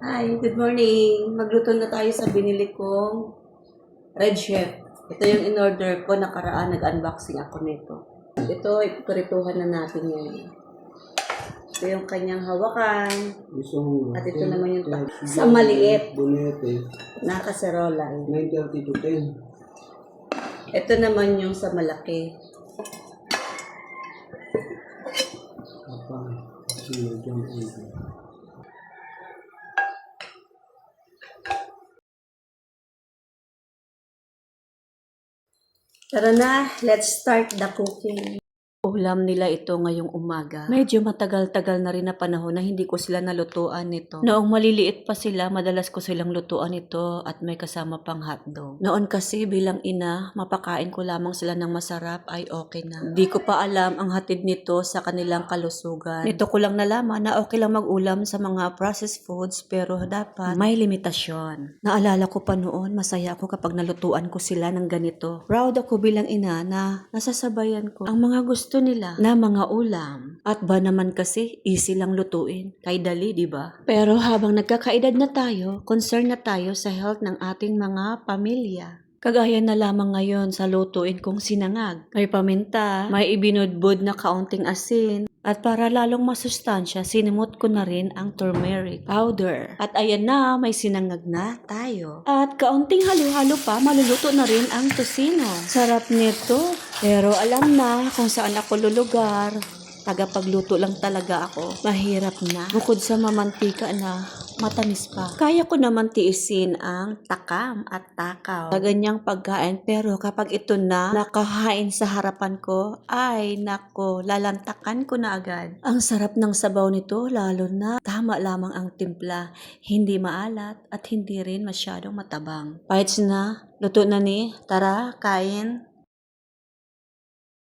Hi, good morning. Magluto na tayo sa binili kong Red Chef. Ito yung in-order ko. Nakaraan, nag-unboxing ako nito. Ito, ipiprituhan na natin ngayon. Ito yung kanyang hawakan. At ito naman yung sa maliit. Bonete, Nakaserola. 9.30 to 10. Ito naman yung sa malaki. Apa, sino dyan Tara na, let's start the cooking. Ulam nila ito ngayong umaga. Medyo matagal-tagal na rin na panahon na hindi ko sila nalutuan nito. Noong maliliit pa sila, madalas ko silang lutuan ito at may kasama pang hotdog. Noon kasi bilang ina, mapakain ko lamang sila ng masarap ay okay na. Di ko pa alam ang hatid nito sa kanilang kalusugan. Nito ko lang nalaman na okay lang mag-ulam sa mga processed foods pero dapat may limitasyon. Naalala ko pa noon, masaya ako kapag nalutuan ko sila ng ganito. Proud ako bilang ina na nasasabayan ko ang mga gusto nila na mga ulam. At ba naman kasi easy lang lutuin. Kay dali, di ba? Pero habang nagkakaedad na tayo, concern na tayo sa health ng ating mga pamilya. Kagaya na lamang ngayon sa lutuin kong sinangag. May paminta, may ibinudbud na kaunting asin, at para lalong masustansya, sinimot ko na rin ang turmeric powder. At ayan na, may sinangag na tayo. At kaunting halo-halo pa, maluluto na rin ang tosino. Sarap nito, pero alam na kung saan ako lulugar. Tagapagluto lang talaga ako. Mahirap na. Bukod sa mamantika na, matamis pa. Kaya ko naman tiisin ang takam at takaw sa ganyang pagkain pero kapag ito na nakahain sa harapan ko, ay nako, lalantakan ko na agad. Ang sarap ng sabaw nito lalo na tama lamang ang timpla, hindi maalat at hindi rin masyadong matabang. Bites na, luto na ni, tara, kain.